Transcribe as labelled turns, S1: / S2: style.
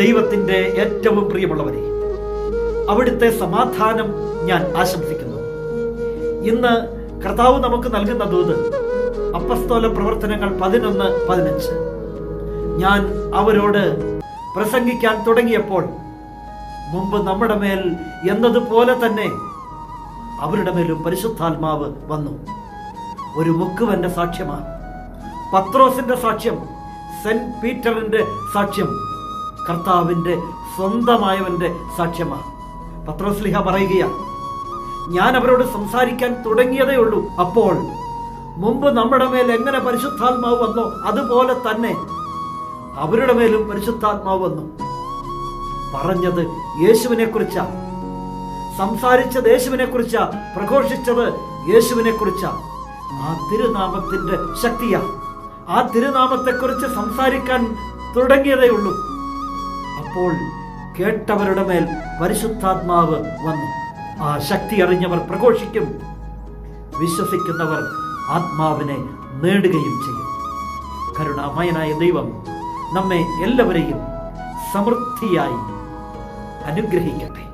S1: ദൈവത്തിന്റെ ഏറ്റവും പ്രിയമുള്ളവരെ അവിടുത്തെ സമാധാനം ഞാൻ ആശംസിക്കുന്നു. ഇന്ന് കർത്താവ് നമുക്ക് നൽകുന്ന ദൂത് അപ്പസ്തോല പ്രവർത്തനങ്ങൾ പതിനൊന്ന് പതിനഞ്ച്. ഞാൻ അവരോട് പ്രസംഗിക്കാൻ തുടങ്ങിയപ്പോൾ മുമ്പ് നമ്മുടെ മേൽ എന്നതുപോലെ തന്നെ അവരുടെ മേലും പരിശുദ്ധാത്മാവ് വന്നു. ഒരു മുക്കുവന്റെ സാക്ഷ്യമാണ്. പത്രോസിന്റെ സാക്ഷ്യം സെന്റ് പീറ്ററിന്റെ സാക്ഷ്യം കർത്താവിന്റെ സ്വന്തമായവന്റെ സാക്ഷ്യമാണ്. പത്രോസ് ലിഹ പറയുകയാണ് ഞാൻ അവരോട് സംസാരിക്കാൻ തുടങ്ങിയതേ ഉള്ളൂ. അപ്പോൾ മുമ്പ് നമ്മുടെ മേൽ എങ്ങനെ പരിശുദ്ധാത്മാവ് വന്നോ അതുപോലെ തന്നെ അവരുടെ മേലും പരിശുദ്ധാത്മാവ് വന്നു. പറഞ്ഞത് യേശുവിനെ കുറിച്ചാ സംസാരിച്ചത് യേശുവിനെ കുറിച്ചാ പ്രഘോഷിച്ചത് യേശുവിനെ കുറിച്ചാ ആ തിരുനാമത്തിന്റെ ശക്തിയാ. ആ തിരുനാമത്തെക്കുറിച്ച് സംസാരിക്കാൻ തുടങ്ങിയതേ ഉള്ളൂ. അപ്പോൾ കേട്ടവരുടെ മേൽ പരിശുദ്ധാത്മാവ് വന്നു. ആ ശക്തി അറിഞ്ഞവർ പ്രഘോഷിക്കും. വിശ്വസിക്കുന്നവർ ആത്മാവിനെ നേടുകയും ചെയ്യും. കരുണാമയനായ ദൈവം നമ്മെ എല്ലാവരെയും സമൃദ്ധിയായി അനുഗ്രഹിക്കട്ടെ.